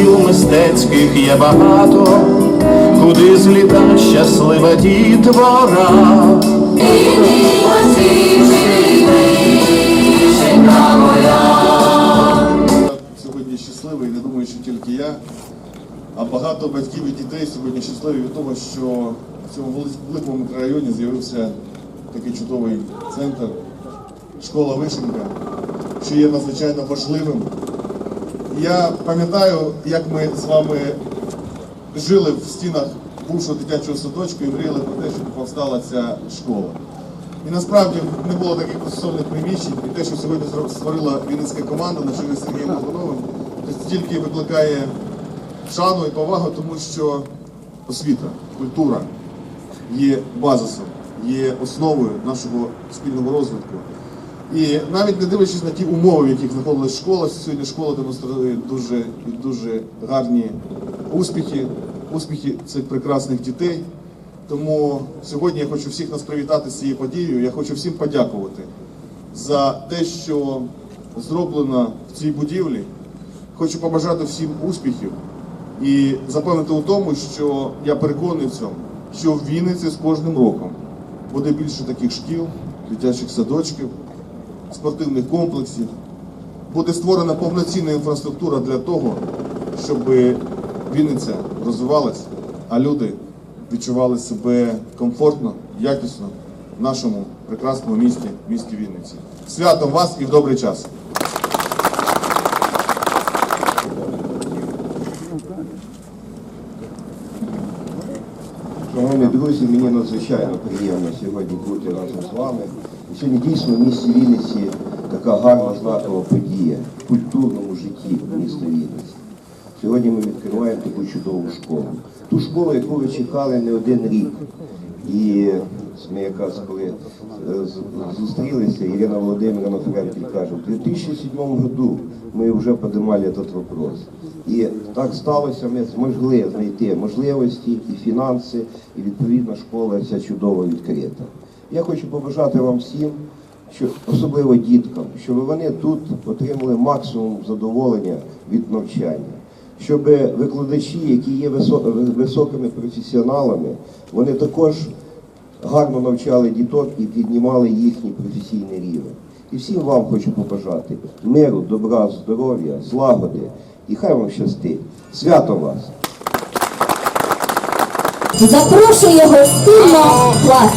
шкіл мистецьких є багато, куди зліта щаслива дітвора. Сьогодні щасливий, не думаю, що тільки я, а багато батьків і дітей сьогодні щасливі від того, що в цьому вели- великому мікрорайоні з'явився такий чудовий центр, школа Вишенька, що є надзвичайно важливим. Я пам'ятаю, як ми з вами жили в стінах бувшого дитячого садочку і мріяли про те, щоб повстала ця школа. І насправді не було таких стосовних приміщень, і те, що сьогодні створила Вінницька команда на чолі з Сергієм Логуновим, тільки викликає шану і повагу, тому що освіта, культура є базисом, є основою нашого спільного розвитку. І навіть не дивлячись на ті умови, в яких знаходилась школа, сьогодні школа демонструє дуже, дуже гарні успіхи, успіхи цих прекрасних дітей. Тому сьогодні я хочу всіх нас привітати з цією подією. Я хочу всім подякувати за те, що зроблено в цій будівлі. Хочу побажати всім успіхів і запевнити у тому, що я переконаний в цьому, що в Вінниці з кожним роком буде більше таких шкіл, дитячих садочків, спортивних комплексів. Буде створена повноцінна інфраструктура для того, щоб Вінниця розвивалась, а люди відчували себе комфортно, якісно в нашому прекрасному місті, місті Вінниці. Святом вас і в добрий час! Шановні друзі, мені надзвичайно приємно сьогодні бути разом з вами. І сьогодні дійсно в місті Вінниці така гарна знакова подія в культурному житті міста Вінниці. Сьогодні ми відкриваємо таку чудову школу. Ту школу, яку ви чекали не один рік. І ми якраз коли е, зустрілися, Ірина Володимировна Френкель каже, в 2007 году ми вже піднімали этот вопрос. І так сталося, ми змогли знайти можливості і фінанси, і відповідно школа ця чудово відкрита. Я хочу побажати вам всім, що особливо діткам, щоб вони тут отримали максимум задоволення від навчання. Щоб викладачі, які є високими професіоналами, вони також гарно навчали діток і піднімали їхній професійний рівень. І всім вам хочу побажати миру, добра, здоров'я, злагоди і хай вам щастить. Свято вас! Запрошує гостинно клас.